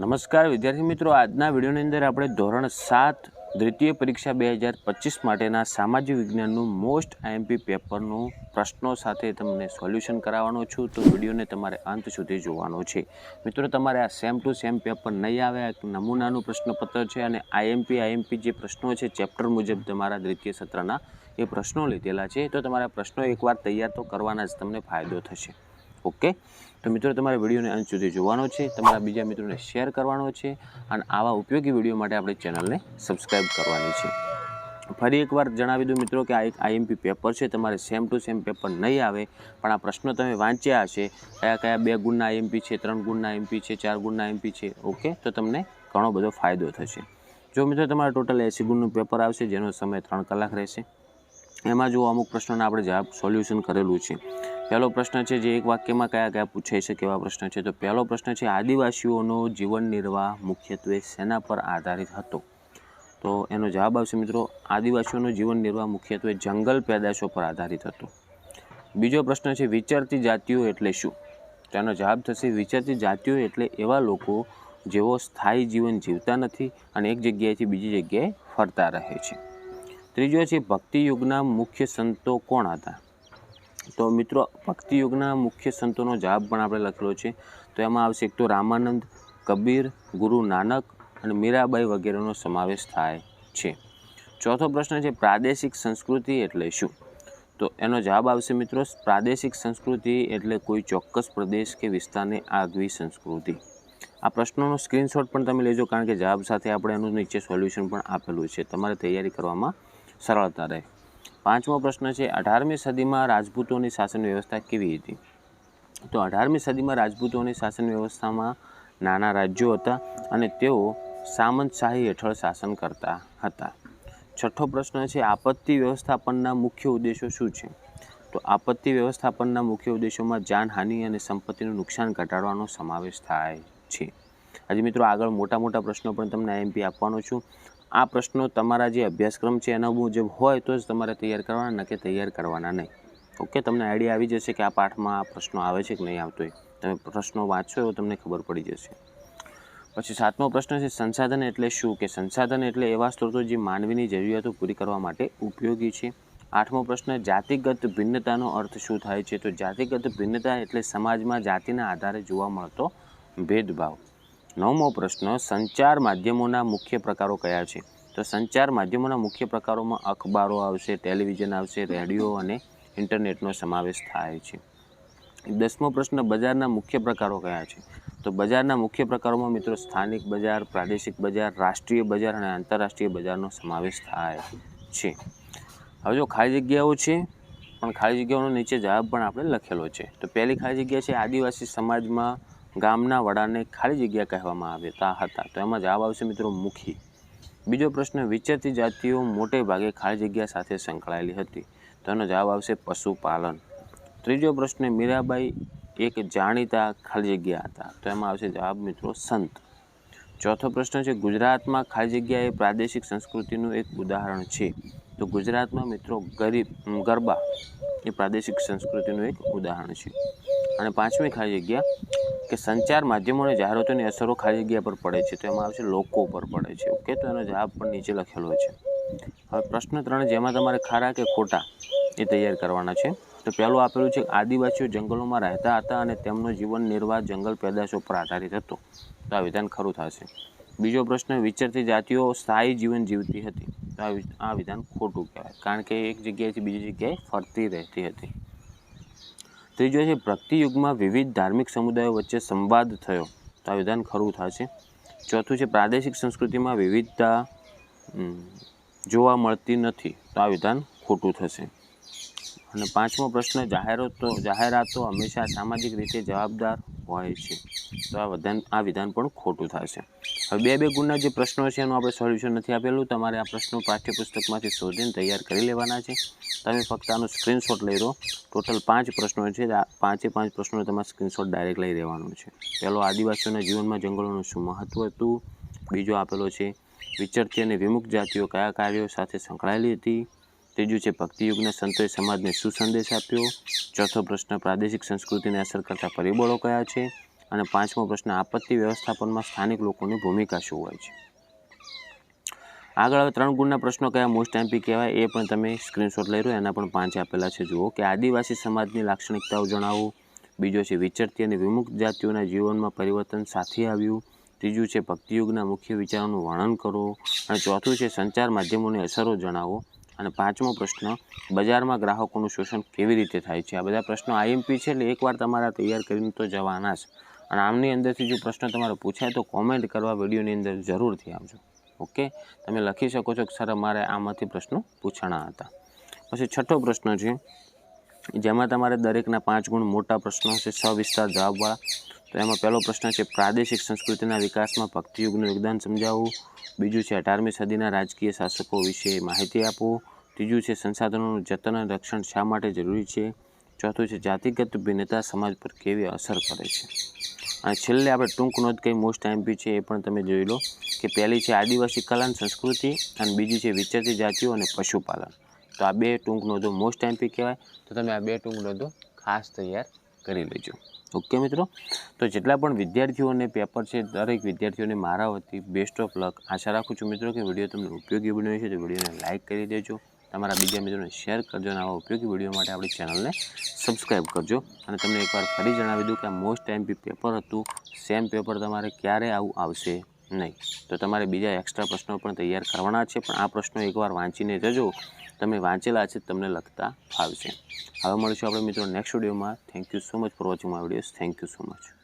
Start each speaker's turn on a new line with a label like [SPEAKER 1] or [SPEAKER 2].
[SPEAKER 1] નમસ્કાર, વિદ્યાર્થી મિત્રો. આજના વિડીયોની અંદર આપણે ધોરણ સાત દ્વિતીય પરીક્ષા બે હજાર પચીસ માટેના સામાજિક વિજ્ઞાનનું મોસ્ટ આઈએમપી પેપરનું પ્રશ્નો સાથે તમને સોલ્યુશન કરાવવાનો છું. તો વિડીયોને તમારે અંત સુધી જોવાનો છે. મિત્રો, તમારે આ સેમ ટુ સેમ પેપર નહીં આવે એક નમૂનાનું પ્રશ્નપત્ર છે અને આઈએમપી આઈએમપી જે પ્રશ્નો છે, ચેપ્ટર મુજબ તમારા દ્વિતીય સત્રના એ પ્રશ્નો લીધેલા છે. તો તમારા પ્રશ્નો એકવાર તૈયાર તો કરવાના જ તમને ફાયદો થશે. ઓકે? તો મિત્રો, તમારે વિડીયોને અંત સુધી જોવાનો છે, તમારા બીજા મિત્રોને શેર કરવાનો છે, અને આવા ઉપયોગી વીડિયો માટે આપણે ચેનલને સબસ્ક્રાઈબ કરવાની છે. ફરી એકવાર જણાવી દઉં મિત્રો કે આ એક આઈએમપી પેપર છે, તમારે સેમ ટુ સેમ પેપર નહીં આવે, પણ આ પ્રશ્નો તમે વાંચ્યા હશે, કયા કયા બે ગુણના આઈએમપી છે, ત્રણ ગુણના આઈએમપી છે, ચાર ગુણના આઈએમપી છે, ઓકે? તો તમને ઘણો બધો ફાયદો થશે. જો મિત્રો, તમારે ટોટલ એસી ગુણનું પેપર આવશે, જેનો સમય ત્રણ કલાક રહેશે. એમાં જો અમુક પ્રશ્નોના આપણે જવાબ સોલ્યુશન કરેલું છે. પહેલો પ્રશ્ન છે, જે એક વાક્યમાં કયા કયા પૂછાઈ શકે એવા પ્રશ્ન છે? તો પહેલો પ્રશ્ન છે, આદિવાસીઓનો જીવન નિર્વાહ મુખ્યત્વે શેના પર આધારિત હતો. તો એનો જવાબ આવશે મિત્રો, આદિવાસીઓનો જીવન નિર્વાહ મુખ્યત્વે જંગલ પેદાશો પર આધારિત હતો. બીજો પ્રશ્ન છે, વિચરતી જાતિઓ એટલે શું? તો એનો જવાબ થશે, વિચરતી જાતિઓ એટલે એવા લોકો જેઓ સ્થાયી જીવન જીવતા નથી અને એક જગ્યાએથી બીજી જગ્યાએ ફરતા રહે છે. ત્રીજો છે, ભક્તિયુગના મુખ્ય સંતો કોણ હતા? તો મિત્રો, ભક્તિયુગના મુખ્ય સંતોનો જાપ પણ આપણે લખેલો છે. તો એમાં આવશે એક તો રામાનંદ, કબીર, ગુરુ નાનક અને મીરાબાઈ વગેરેનો સમાવેશ થાય છે. ચોથો પ્રશ્ન છે, પ્રાદેશિક સંસ્કૃતિ એટલે શું? તો એનો જવાબ આવશે મિત્રો, પ્રાદેશિક સંસ્કૃતિ એટલે કોઈ ચોક્કસ પ્રદેશ કે વિસ્તારની આગવી સંસ્કૃતિ. આ પ્રશ્નોનો સ્ક્રીનશોટ પણ તમે લેજો, કારણ કે જવાબ સાથે આપણે એનું નીચે સોલ્યુશન પણ આપેલું છે. તમારે તૈયારી કરવામાં સરળતા રહે. પાંચમો પ્રશ્ન છે, અઢારમી સદીમાં રાજપૂતોની શાસન વ્યવસ્થા કેવી હતી? તો અઢારમી સદીમાં રાજપૂતોની શાસન વ્યવસ્થામાં નાના રાજ્યો હતા અને તેઓ સામંતશાહી હેઠળ શાસન કરતા હતા. છઠ્ઠો પ્રશ્ન છે, આપત્તિ વ્યવસ્થાપનના મુખ્ય ઉદ્દેશો શું છે? તો આપત્તિ વ્યવસ્થાપનના મુખ્ય ઉદ્દેશોમાં જાનહાનિ અને સંપત્તિનું નુકસાન ઘટાડવાનો સમાવેશ થાય છે. આજે મિત્રો, આગળ મોટા મોટા પ્રશ્નો પણ તમને આઈએમપી આપવાનો છું. આ પ્રશ્નો તમારા જે અભ્યાસક્રમ છે એના મુજબ હોય તો જ તમારે તૈયાર કરવાના કે તૈયાર કરવાના નહીં. ઓકે તમને આઈડિયા આવી જશે કે આ પાઠમાં આ પ્રશ્નો આવે છે કે નહીં આવતો તમે પ્રશ્નો વાંચશો એવો તમને ખબર પડી જશે. પછી સાતમો પ્રશ્ન છે, સંસાધન એટલે શું? કે સંસાધન એટલે એવા સ્ત્રોતો જે માનવીની જરૂરિયાતો પૂરી કરવા માટે ઉપયોગી છે. આઠમો પ્રશ્ન, જાતિગત ભિન્નતાનો અર્થ શું થાય છે? તો જાતિગત ભિન્નતા એટલે સમાજમાં જાતિના આધારે જોવા મળતો ભેદભાવ. નવમો પ્રશ્ન, સંચાર માધ્યમોના મુખ્ય પ્રકારો કયા છે? તો સંચાર માધ્યમોના મુખ્ય પ્રકારોમાં અખબારો આવશે, ટેલિવિઝન આવશે, રેડિયો અને ઇન્ટરનેટનો સમાવેશ થાય છે. દસમો પ્રશ્ન, બજારના મુખ્ય પ્રકારો કયા છે? તો બજારના મુખ્ય પ્રકારોમાં મિત્રો સ્થાનિક બજાર, પ્રાદેશિક બજાર, રાષ્ટ્રીય બજાર અને આંતરરાષ્ટ્રીય બજારનો સમાવેશ થાય છે. હવે જો ખાલી જગ્યાઓ છે, પણ ખાલી જગ્યાઓનો નીચે જવાબ પણ આપણે લખેલો છે. તો પહેલી ખાલી જગ્યા છે આદિવાસી સમાજમાં ગામના વડાને ખાલી જગ્યા કહેવામાં આવતા હતા. તો એમાં જવાબ આવશે મિત્રો મુખી. બીજો પ્રશ્ન, વિચરતી જાતિઓ મોટે ભાગે ખાલી જગ્યા સાથે સંકળાયેલી હતી. તો એનો જવાબ આવશે પશુપાલન. ત્રીજો પ્રશ્ન, મીરાબાઈ એક જાણીતા ખાલી જગ્યા હતા. તો એમાં આવશે જવાબ મિત્રો સંત. ચોથો પ્રશ્ન છે, ગુજરાતમાં ખાલી જગ્યા એ પ્રાદેશિક સંસ્કૃતિનું એક ઉદાહરણ છે. તો ગુજરાતમાં મિત્રો ગરીબ, ગરબા એ પ્રાદેશિક સંસ્કૃતિનું એક ઉદાહરણ છે. અને પાંચમી ખાલી જગ્યા કે સંચાર માધ્યમો અને જાહેરાતોની અસરો ખાલી જગ્યા પર પડે છે. તો એમાં આવશે લોકો પર પડે છે. ઓકે તો એનો જવાબ પણ નીચે લખેલો છે. હવે પ્રશ્ન ત્રણ જેમાં તમારે ખારા કે ખોટા એ તૈયાર કરવાના છે. તો પહેલું આપેલું છે આદિવાસીઓ જંગલોમાં રહેતા હતા અને તેમનો જીવન નિર્વાહ જંગલ પેદાશો પર આધારિત હતો. તો આ વિધાન ખરું થશે. બીજો પ્રશ્ન, વિચરતી જાતિઓ સ્થાયી જીવન જીવતી હતી. તો આ વિધાન ખોટું કહેવાય. કારણ કે એક જગ્યાએથી બીજી જગ્યાએ ફરતી રહેતી હતી. ત્રીજો છે ભક્તિ વિવિધ ધાર્મિક સમુદાયો વચ્ચે સંવાદ થયો. તો આ વિધાન ખરું થશે. ચોથું છે, પ્રાદેશિક સંસ્કૃતિમાં વિવિધતા જોવા મળતી નથી. તો આ વિધાન ખોટું થશે. અને પાંચમો પ્રશ્ન, જાહેરાતો જાહેરાતો હંમેશા સામાજિક રીતે જવાબદાર હોય છે. તો આ વિધાન આ વિધાન પણ ખોટું થશે. હવે બે બે ગુણના જે પ્રશ્નો છે એનું આપણે સોલ્યુશન નથી આપેલું. તમારે આ પ્રશ્નો પાઠ્યપુસ્તકમાંથી શોધીને તૈયાર કરી લેવાના છે. તમે ફક્ત આનો સ્ક્રીનશોટ લઈ લો. ટોટલ પાંચ પ્રશ્નો છે. પાંચે પાંચ પ્રશ્નો તમારે સ્ક્રીનશોટ ડાયરેક્ટ લઈ લેવાનો છે. પહેલો આદિવાસીઓના જીવનમાં જંગલોનું શું મહત્ત્વ હતું? બીજો આપેલો છે, વિચરતી અને વિમુખ જાતિઓ કયા કાર્યો સાથે સંકળાયેલી હતી? ત્રીજું છે, ભક્તિયુગના સંતોએ સમાજને શું સંદેશ આપ્યો. ચોથો પ્રશ્ન, પ્રાદેશિક સંસ્કૃતિને અસર કરતા પરિબળો કયા છે? અને પાંચમો પ્રશ્ન, આપત્તિ વ્યવસ્થાપનમાં સ્થાનિક લોકોની ભૂમિકા શું હોય છે? આગળ હવે ત્રણ ગુણના પ્રશ્નો કયા મોસ્ટ એમ્પી કહેવાય એ પણ તમે સ્ક્રીનશોટ લઈ રહ્યો એના પણ પાંચ આપેલા છે. જુઓ કે આદિવાસી સમાજની લાક્ષણિકતાઓ જણાવો. બીજો છે, વિચરતી અને વિમુક્ત જાતિઓના જીવનમાં પરિવર્તન સાથે આવ્યું. ત્રીજું છે, ભક્તિયુગના મુખ્ય વિચારોનું વર્ણન કરો. અને ચોથું છે, સંચાર માધ્યમોની અસરો જણાવો. અને પાંચમો પ્રશ્ન, બજારમાં ગ્રાહકોનું શોષણ કેવી રીતે થાય છે? આ બધા પ્રશ્નો આઈએમપી છે એટલે એકવાર તમારા તૈયાર કરીને તો જવાના જ. અને આમની અંદરથી જો પ્રશ્ન તમારો પૂછાય તો કોમેન્ટ કરવા વિડીયોની અંદર જરૂરથી આવજો. ઓકે? તમે લખી શકો છો કે સર, અમારે આમાંથી પ્રશ્નો પૂછાણા હતા. પછી છઠ્ઠો પ્રશ્ન છે, જેમાં તમારે દરેકના પાંચ ગુણ મોટા પ્રશ્નો છે સવિસ્તાર જવાબવાળા તો એમાં પહેલો પ્રશ્ન છે, પ્રાદેશિક સંસ્કૃતિના વિકાસમાં ભક્તિયુગનું યોગદાન સમજાવવું. બીજું છે, અઢારમી સદીના રાજકીય શાસકો વિશે માહિતી આપો. ત્રીજું છે, સંસાધનોનું જતન અને રક્ષણ શા માટે જરૂરી છે? ચોથું છે, જાતિગત ભિન્નતા સમાજ પર કેવી અસર કરે છે? અને છેલ્લે આપણે ટૂંક નોંધ કઈ મોસ્ટ એમપી છે એ પણ તમે જોઈ લો કે પહેલી છે, આદિવાસી કલા અને સંસ્કૃતિ અને બીજી છે, વિચરતી જાતિઓ અને પશુપાલન. તો આ બે ટૂંક નોંધો મોસ્ટ એમપી કહેવાય. તો તમે આ બે ટૂંક નોંધો ખાસ તૈયાર કરી લેજો. ઓકે મિત્રો? તો જેટલા પણ વિદ્યાર્થીઓને પેપર છે, દરેક વિદ્યાર્થીઓને મારા વતી બેસ્ટ ઓફ લક આશા રાખું છું મિત્રો કે વીડિયો તમને ઉપયોગી બન્યો છે તો વિડીયોને લાઇક કરી દેજો. તમારા બીજા મિત્રોને શેર કરજો અને આવા ઉપયોગી વીડિયો માટે આપણી ચેનલને સબસ્ક્રાઈબ કરજો. અને તમને એકવાર ફરી જણાવી દઉં કે આ મોસ્ટ ટાઈમ પેપર હતું. સેમ પેપર તમારે ક્યારે આવું આવશે? નહીં. તો તમારે બીજા એક્સ્ટ્રા પ્રશ્નો પણ તૈયાર કરવાના છે, પણ આ પ્રશ્નો એકવાર વાંચીને જજો. તમે વાંચેલા છે, તમને લખતા ફાવશે. હવે મળીશું આપણે મિત્રો નેક્સ્ટ વિડીયોમાં thank you so much for watching my videos thank you so much